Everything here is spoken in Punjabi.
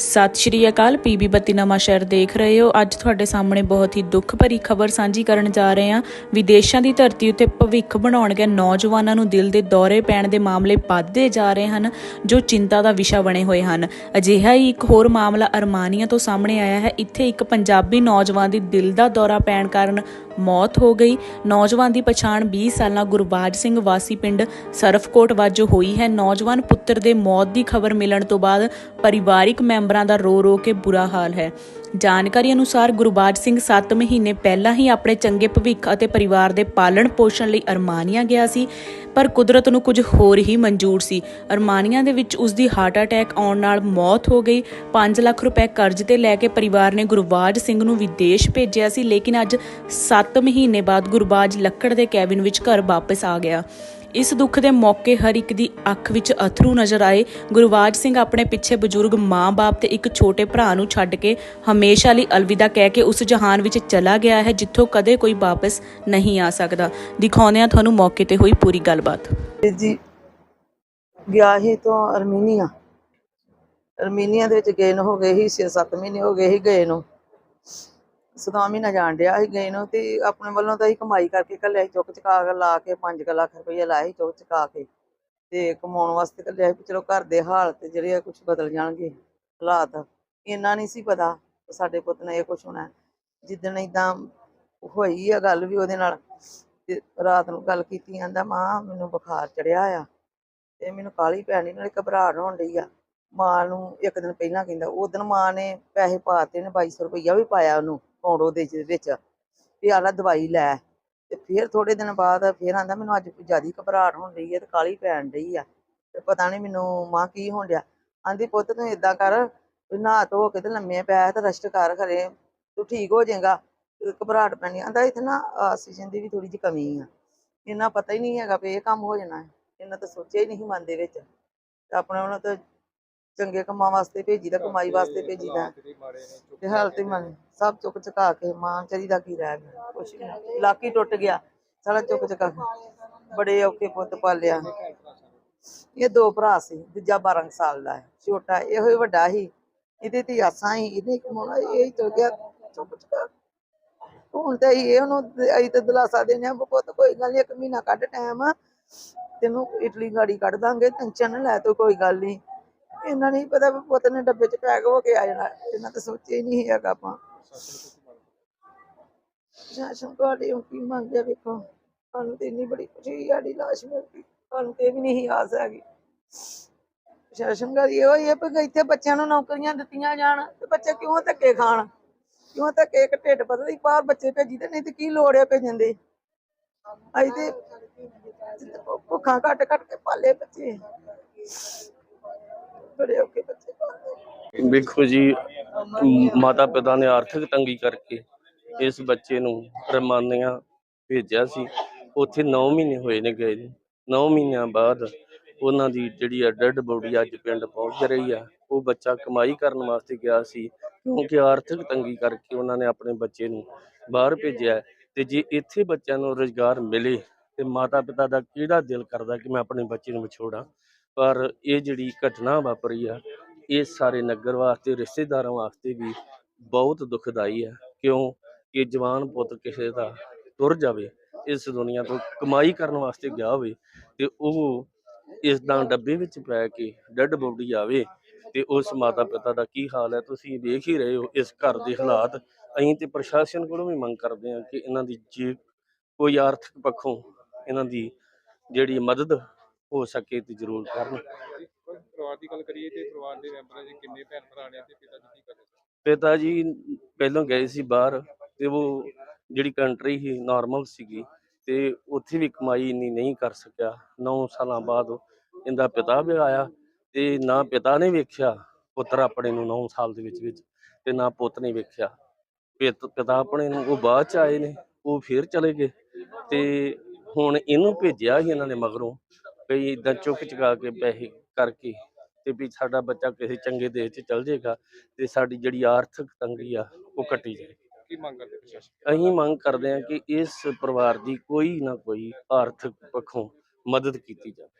ਸਤਿ ਸ਼੍ਰੀ ਅਕਾਲ, ਪੀਬੀ ਬੱਤੀ ਨਵਾਂ ਸ਼ਹਿਰ ਦੇਖ ਰਹੇ ਹੋ। ਅੱਜ ਤੁਹਾਡੇ ਸਾਹਮਣੇ ਬਹੁਤ ਹੀ ਦੁੱਖ ਭਰੀ ਖਬਰ ਸਾਂਝੀ ਕਰਨ ਜਾ ਰਹੇ ਹਾਂ। ਵਿਦੇਸ਼ਾਂ ਦੀ ਧਰਤੀ ਉੱਤੇ ਭਵਿੱਖ ਬਣਾਉਣ ਗਏ ਨੌਜਵਾਨਾਂ ਨੂੰ ਦਿਲ ਦੇ ਦੌਰੇ ਪੈਣ ਦੇ ਮਾਮਲੇ ਵੱਧਦੇ ਜਾ ਰਹੇ ਹਨ, ਜੋ ਚਿੰਤਾ ਦਾ ਵਿਸ਼ਾ ਬਣੇ ਹੋਏ ਹਨ। ਅਜਿਹਾ ਹੀ ਇੱਕ ਹੋਰ ਮਾਮਲਾ ਅਰਮਾਨੀਆ ਤੋਂ ਸਾਹਮਣੇ ਆਇਆ ਹੈ। ਇੱਥੇ ਇੱਕ ਪੰਜਾਬੀ ਨੌਜਵਾਨ ਦੀ ਦਿਲ ਦਾ ਦੌਰਾ ਪੈਣ ਕਾਰਨ ਮੌਤ ਹੋ ਗਈ। ਨੌਜਵਾਨ ਦੀ ਪਛਾਣ 20 ਸਾਲਾਂ ਗੁਰਬਾਜ ਸਿੰਘ ਵਾਸੀ ਪਿੰਡ ਸਰਫਕੋਟ ਵਜੋਂ ਹੋਈ ਹੈ। ਨੌਜਵਾਨ ਪੁੱਤਰ ਦੇ ਮੌਤ ਦੀ ਖਬਰ ਮਿਲਣ ਤੋਂ ਬਾਅਦ ਪਰਿਵਾਰਿਕ ਮੈਂਬਰਾਂ ਦਾ ਰੋ ਰੋ ਕੇ ਬੁਰਾ ਹਾਲ ਹੈ। ਜਾਣਕਾਰੀ ਅਨੁਸਾਰ ਗੁਰਬਾਜ ਸਿੰਘ 7 ਮਹੀਨੇ ਪਹਿਲਾਂ ਹੀ ਆਪਣੇ ਚੰਗੇ ਭਵਿੱਖ ਅਤੇ ਪਰਿਵਾਰ ਦੇ ਪਾਲਣ ਪੋਸ਼ਣ ਲਈ ਅਰਮਾਨੀਆ ਗਿਆ ਸੀ, ਪਰ ਕੁਦਰਤ ਨੂੰ ਕੁਝ ਹੋਰ ਹੀ ਮਨਜ਼ੂਰ ਸੀ। ਅਰਮਾਨੀਆ ਦੇ ਵਿੱਚ ਉਸ ਦੀ ਹਾਰਟ ਅਟੈਕ ਆਉਣ ਨਾਲ ਮੌਤ ਹੋ ਗਈ। 5 ਲੱਖ ਰੁਪਏ ਕਰਜ਼ ਤੇ ਲੈ ਕੇ ਪਰਿਵਾਰ ਨੇ ਗੁਰਬਾਜ ਸਿੰਘ ਨੂੰ ਵਿਦੇਸ਼ ਭੇਜਿਆ ਸੀ, ਲੇਕਿਨ ਅੱਜ 7 ਮਹੀਨੇ ਬਾਅਦ ਗੁਰਬਾਜ ਲੱਕੜ ਦੇ ਕੈਬਿਨ ਵਿੱਚ ਘਰ ਵਾਪਸ ਆ ਗਿਆ। ਇਸ ਦੁੱਖ ਦੇ ਮੌਕੇ ਹਰ ਇੱਕ ਦੀ ਅੱਖ ਵਿੱਚ ਅਥਰੂ ਨਜ਼ਰ ਆਏ। ਗੁਰਬਾਜ ਸਿੰਘ ਆਪਣੇ ਪਿੱਛੇ ਬਜ਼ੁਰਗ ਮਾਂ-ਬਾਪ ਤੇ ਇੱਕ ਛੋਟੇ ਭਰਾ ਨੂੰ ਛੱਡ ਕੇ ਹਮੇਸ਼ਾ ਲਈ ਅਲਵਿਦਾ ਕਹਿ ਕੇ ਉਸ ਜਹਾਨ ਵਿੱਚ ਚਲਾ ਗਿਆ ਹੈ, ਜਿੱਥੋਂ ਕਦੇ ਕੋਈ ਵਾਪਸ ਨਹੀਂ ਆ ਸਕਦਾ। ਦਿਖਾਉਂਦੇ ਹਾਂ ਤੁਹਾਨੂੰ ਮੌਕੇ ਤੇ ਹੋਈ ਪੂਰੀ ਗੱਲਬਾਤ। ਜੀ, ਗਿਆ ਸੀ ਤੋਂ ਅਰਮੀਨੀਆ। ਅਰਮੀਨੀਆ ਦੇ ਵਿੱਚ ਗਏ ਨੂੰ ਹੋ ਗਏ ਸੀ 6-7 ਮਹੀਨੇ ਹੋ ਗਏ ਸੀ ਗਏ ਨੂੰ। ਸਦਾ ਮਹੀਨਾ ਜਾਣ ਡਿਆ ਸੀ ਗਏ ਨੂੰ ਤੇ ਆਪਣੇ ਵੱਲੋਂ ਤਾਂ ਅਸੀਂ ਕਮਾਈ ਕਰਕੇ ਕੱਲਿਆ ਸੀ, ਚੁੱਕ ਚੁਕਾ ਕੇ ਲਾ ਕੇ 5 ਲੱਖ ਰੁਪਏ ਲਾਏ ਸੀ ਚੁੱਕ ਚੁਕਾ ਕੇ। ਤੇ ਕਮਾਉਣ ਵਾਸਤੇ ਕੱਲਿਆ ਸੀ ਚਲੋ ਘਰ ਦੇ ਹਾਲਤ ਜਿਹੜੇ ਆ ਕੁਝ ਬਦਲ ਜਾਣਗੇ ਹਾਲਾਤ। ਇੰਨਾ ਨਹੀਂ ਸੀ ਪਤਾ ਸਾਡੇ ਪੁੱਤ ਨੇ ਇਹ ਕੁਝ ਹੋਣਾ। ਹੈ। ਜਿੱਦਣ ਇਦਾਂ ਹੋਈ ਆ ਗੱਲ ਵੀ ਉਹਦੇ ਨਾਲ ਤੇ ਰਾਤ ਨੂੰ ਗੱਲ ਕੀਤੀ ਜਾਂਦਾ, ਮਾਂ, ਮੈਨੂੰ ਬੁਖਾਰ ਚੜਿਆ ਆ ਤੇ ਮੈਨੂੰ ਕਾਲੀ ਪੈਣੀ, ਨਾਲੇ ਘਬਰਾਹਟ ਹੋਣ ਡਈ ਆ। ਮਾਂ ਨੂੰ ਇੱਕ ਦਿਨ ਪਹਿਲਾਂ ਕਹਿੰਦਾ ਉਹ ਦਿਨ ਮਾਂ ਨੇ ਪੈਸੇ ਪਾਤੇ ਨੇ 2200 ਰੁਪਈਆ ਵੀ ਪਾਇਆ ਉਹਨੂੰ। ਪੌਂਡੋ ਦੇ ਵਿੱਚ ਵੀ ਆਲਾ ਦਵਾਈ ਲੈ। ਤੇ ਫਿਰ ਥੋੜੇ ਦਿਨ ਬਾਅਦ ਫਿਰ ਆਂਦਾ ਮੈਨੂੰ ਅੱਜ ਜ਼ਿਆਦਾ ਘਬਰਾਹਟ ਹੋਣ ਡਈ ਆ ਤੇ ਕਾਲੀ ਪੈਣ ਡਈ ਆ। ਤੇ ਪਤਾ ਨਹੀਂ ਮੈਨੂੰ ਮਾਂ ਕੀ ਹੋਣ ਡਿਆ। ਆਂਦੀ, ਪੁੱਤ ਤੂੰ ਏਦਾਂ ਕਰ ਨਹਾ ਧੋ ਕੇ ਤੇ ਲੰਮੇ ਪੈ ਤੇ ਰੈਸਟ ਕਰ ਖਰੇ ਤੂੰ ਠੀਕ ਹੋ ਜਾਏਗਾ। ਘਬਰਾਹਟ ਪੈਣੀ ਆਂਦਾ, ਇੱਥੇ ਨਾ ਆਕਸੀਜਨ ਦੀ ਵੀ ਥੋੜੀ ਜਿਹੀ ਕਮੀ ਆ। ਇੰਨਾ ਪਤਾ ਹੀ ਨਹੀਂ ਹੈਗਾ ਵੀ ਇਹ ਕੰਮ ਹੋ ਜਾਣਾ। ਇਹਨਾਂ ਤਾਂ ਸੋਚਿਆ ਹੀ ਨਹੀਂ ਮਨ ਦੇ ਵਿੱਚ। ਤੇ ਆਪਣੇ ਉਹਨਾਂ ਤਾਂ ਚੰਗੇ ਕੰਮਾਂ ਵਾਸਤੇ ਭੇਜੀਦਾ ਕਮਾਈ ਵਾਸਤੇ ਭੇਜੀਦਾ। ਤੇ ਹਾਲਤ ਹੀ ਮਨ ਸਭ ਚੁੱਕ ਚੁਕਾ ਕੇ ਮਾਂ ਚਰੀ ਦਾ ਕੀ ਰਹਿ ਗਿਆ ਕੁਛ ਨਹੀਂ। ਇਲਾਕੀ ਟੁੱਟ ਗਿਆ ਸਾਰਾ ਚੁੱਕ ਚੁਕਾ ਕੇ। ਬੜੇ ਔਖੇ ਪੁੱਤ ਪਾਲਿਆ। ਇਹ ਦੋ ਭਰਾ ਸੀ ਦੂਜਾ 12 ਕੁ ਸਾਲ ਦਾ ਹੈ। ਛੋਟਾ ਇਹੋ ਹੀ ਵੱਡਾ ਸੀ। ਇਹਦੇ ਤੇ ਆਸਾਂ ਹੀ ਇਹਨੇ ਕਮਾਉਣਾ ਇਹ ਹੀ ਚਲ ਗਿਆ ਚੁੱਕ ਚੁਕਾ। ਹੁਣ ਤੇ ਇਹ ਉਹਨੂੰ ਤੇ ਅਸੀਂ ਤੇ ਦਿਲਾਸਾ ਦਿੰਦੇ ਆ ਪੁੱਤ ਕੋਈ ਗੱਲ ਨਹੀਂ ਇੱਕ ਮਹੀਨਾ ਕੱਢ ਟਾਈਮ। ਤੈਨੂੰ ਇਟਲੀ ਗਾੜੀ ਕੱਢ ਦਾਂਗੇ ਟੈਨਸ਼ਨ ਨਾ ਲੈ ਤੂੰ ਕੋਈ ਗੱਲ ਨਹੀਂ। ਇਹਨਾਂ ਨਹੀਂ ਪਤਾ ਵੀ ਪੁੱਤ ਨੇ ਡੱਬੇ 'ਚ ਪੈਕ ਹੋ ਕੇ ਆ ਜਾਣਾ, ਇਹਨਾਂ ਤਾਂ ਸੋਚਿਆ ਹੀ ਨਹੀਂ ਹੈਗਾ ਆਪਾਂ। ਸ਼ਾਸਨ ਤੁਹਾਡੇ ਉਹ ਕੀ ਮੰਗਦੇ ਵੇਖੋ। ਸਾਨੂੰ ਤੇ ਇੰਨੀ ਬੜੀ ਖੁਸ਼ੀ ਸਾਡੀ ਲਾਸ਼ ਮਿਲ ਗਈ। ਸਾਨੂੰ ਤੇ ਵੀ ਨਹੀਂ ਆਸ ਹੈਗੀ। ਸ਼ਾਸਨ ਦਾ ਇਹੋ ਹੀ ਹੈ ਵੀ ਇੱਥੇ ਬੱਚਿਆਂ ਨੂੰ ਨੌਕਰੀਆਂ ਦਿੱਤੀਆਂ ਜਾਣ, ਤੇ ਬੱਚੇ ਕਿਉਂ ਧੱਕੇ ਖਾਣ? ਕਿਉਂ ਧੱਕੇ ਇੱਕ ਢਿੱਡ ਪਤਾ ਨਹੀਂ ਬਾਹਰ ਬੱਚੇ ਭੇਜੀ ਤੇ ਨਹੀਂ ਤੇ ਕੀ ਲੋੜ ਹੈ ਭੇਜਣ ਦੀ? ਅਸੀਂ ਤੇ ਭੁੱਖਾਂ ਘੱਟ ਘੱਟ ਕੇ ਪਾਲੇ ਬੱਚੇ। ਬੜੇ ਔਖੇ ਬੱਚੇ ਪਾਲੇ ਵੇਖੋ ਜੀ ਮਾਤਾ ਪਿਤਾ ਨੇ ਆਰਥਿਕ ਤੰਗੀ ਕਰਕੇ ਇਸ ਬੱਚੇ ਨੂੰ ਰਮਾਨੀਆਂ ਭੇਜਿਆ ਸੀ। ਉੱਥੇ 9 ਮਹੀਨੇ ਹੋਏ ਨੇ ਗਏ ਨੇ। 9 ਮਹੀਨਿਆਂ ਬਾਅਦ ਉਹਨਾਂ ਦੀ ਜਿਹੜੀ ਆ ਡੈਡ ਬੋਡੀ ਅੱਜ ਪਿੰਡ ਪਹੁੰਚ ਰਹੀ ਆ, ਉਹ ਬੱਚਾ ਕਮਾਈ ਕਰਨ ਵਾਸਤੇ ਗਿਆ ਸੀ, ਕਿਉਂਕਿ ਆਰਥਿਕ ਤੰਗੀ ਕਰਕੇ ਉਹਨਾਂ ਨੇ ਆਪਣੇ ਬੱਚੇ ਨੂੰ ਬਾਹਰ ਭੇਜਿਆ ਤੇ ਜੇ ਇੱਥੇ ਬੱਚਿਆਂ ਨੂੰ ਰੁਜ਼ਗਾਰ ਮਿਲੇ ਤੇ ਮਾਤਾ ਪਿਤਾ ਦਾ ਕਿਹੜਾ ਦਿਲ ਕਰਦਾ ਕਿ ਮੈਂ ਆਪਣੇ ਬੱਚੇ ਨੂੰ ਵਿਛੋੜਾਂ? ਪਰ ਇਹ ਜਿਹੜੀ ਘਟਨਾ ਵਾਪਰੀ ਆ, ਇਹ ਸਾਰੇ ਨਗਰ ਵਾਸਤੇ, ਰਿਸ਼ਤੇਦਾਰਾਂ ਵਾਸਤੇ ਵੀ ਬਹੁਤ ਦੁਖਦਾਈ ਹੈ ਕਿਉਂ ਕਿ ਜਵਾਨ ਪੁੱਤ ਕਿਸੇ ਦਾ ਤੁਰ ਜਾਵੇ, ਇਸ ਦੁਨੀਆ ਤੋਂ ਕਮਾਈ ਕਰਨ ਵਾਸਤੇ ਗਿਆ ਹੋਵੇ ਤੇ ਉਹ ਇਸ ਦਾ ਡੱਬੇ ਵਿੱਚ ਪੈ ਕੇ ਡੈੱਡ ਬੋਡੀ ਆਵੇ ਤੇ ਉਸ ਮਾਤਾ ਪਿਤਾ ਦਾ ਕੀ ਹਾਲ ਹੈ, ਤੁਸੀਂ ਦੇਖ ਹੀ ਰਹੇ ਹੋ ਇਸ ਘਰ ਦੇ ਹਾਲਾਤ। ਅਸੀਂ ਤੇ ਪ੍ਰਸ਼ਾਸਨ ਕੋਲੋਂ ਵੀ ਮੰਗ ਕਰਦੇ ਹਾਂ ਕਿ ਇਹਨਾਂ ਦੀ ਜੇ ਕੋਈ ਆਰਥਿਕ ਪੱਖੋਂ ਇਹਨਾਂ ਦੀ ਜਿਹੜੀ ਮਦਦ ਹੋ ਸਕੇ ਤੇ ਜ਼ਰੂਰ ਕਰਨ। ਪਰਿਵਾਰ ਦੀ ਗੱਲ ਕਰੀਏ ਤੇ ਪਰਿਵਾਰ ਦੇ ਮੈਂਬਰਾਂ ਦੇ ਕਿੰਨੇ ਭੈਣ ਭਰਾ ਨੇ ਤੇ ਪਿਤਾ ਜੀ ਕੀ ਕਰਦੇ ਪਿਤਾ ਜੀ ਪਹਿਲਾਂ ਗਏ ਸੀ ਬਾਹਰ ਤੇ ਉਹ ਜਿਹੜੀ ਕੰਟਰੀ ਸੀ ਨਾਰਮਲ ਸੀਗੀ ਤੇ ਉੱਥੇ ਵੀ ਕਮਾਈ ਇੰਨੀ ਨਹੀਂ ਕਰ ਸਕਿਆ। 9 ਸਾਲਾਂ ਬਾਅਦ ਇਹਦਾ ਪਿਤਾ ਵੀ ਆਇਆ ਤੇ ਨਾ ਪਿਤਾ ਨੇ ਵੇਖਿਆ ਪੁੱਤਰ ਆਪਣੇ ਨੂੰ 9 ਸਾਲ ਦੇ ਵਿੱਚ ਵਿੱਚ ਤੇ ਨਾ ਪੁੱਤ ਨੇ ਵੇਖਿਆ। ਪਿਤ- ਪਿਤਾ ਆਪਣੇ ਨੂੰ ਉਹ ਬਾਅਦ ਚ ਆਏ ਨੇ ਉਹ ਫਿਰ ਚਲੇ ਗਏ ਤੇ ਹੁਣ ਇਹਨੂੰ ਭੇਜਿਆ ਸੀ ਇਹਨਾਂ ਨੇ ਮਗਰੋਂ ਕਈ ਇਦਾਂ ਚੁੱਕ ਚੁਕਾ ਕੇ ਪੈਸੇ ਕਰਕੇ ਤੇ ਵੀ ਸਾਡਾ ਬੱਚਾ ਕਿਸੇ ਚੰਗੇ ਦੇਸ਼ 'ਚ ਚਲ ਜਾਏਗਾ ਤੇ ਸਾਡੀ ਜਿਹੜੀ ਆਰਥਿਕ ਤੰਗੀ ਆ ਉਹ ਕੱਟੀ ਜਾਏ। ਕੀ ਮੰਗ ਕਰਦੇ ਪ੍ਰਸ਼ਾਸਨ ਅਸੀਂ ਮੰਗ ਕਰਦੇ ਹਾਂ ਕਿ ਇਸ ਪਰਿਵਾਰ ਦੀ ਕੋਈ ਨਾ ਕੋਈ ਆਰਥਿਕ ਪੱਖੋਂ ਮਦਦ ਕੀਤੀ ਜਾਵੇ।